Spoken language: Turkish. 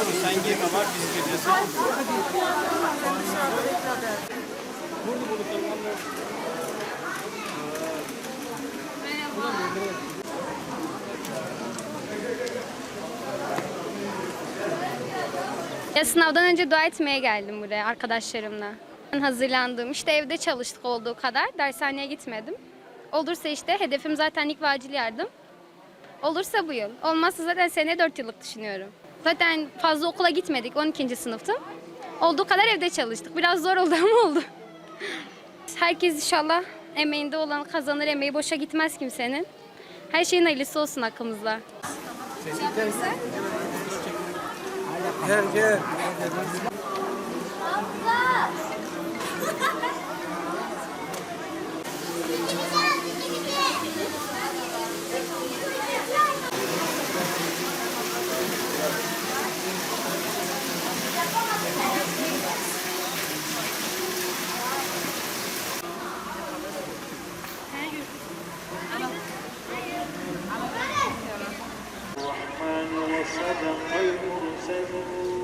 Sen girme bak biz gireceğiz. Ya sınavdan önce dua etmeye geldim buraya arkadaşlarımla. Ben hazırlandım. İşte evde çalıştık olduğu kadar. Dershaneye gitmedim. Olursa işte hedefim zaten ilk ve acil yardım. Olursa bu yıl. Olmazsa zaten seneye 4 yıllık düşünüyorum. Zaten fazla okula gitmedik 12. sınıftım. Olduğu kadar evde çalıştık. Biraz zor oldu ama oldu. Herkes inşallah emeğinde olan kazanır, emeği boşa gitmez kimsenin. Her şeyin hayırlısı olsun hakkımızda. Gel gel. Abla! والصدقين المرسلون.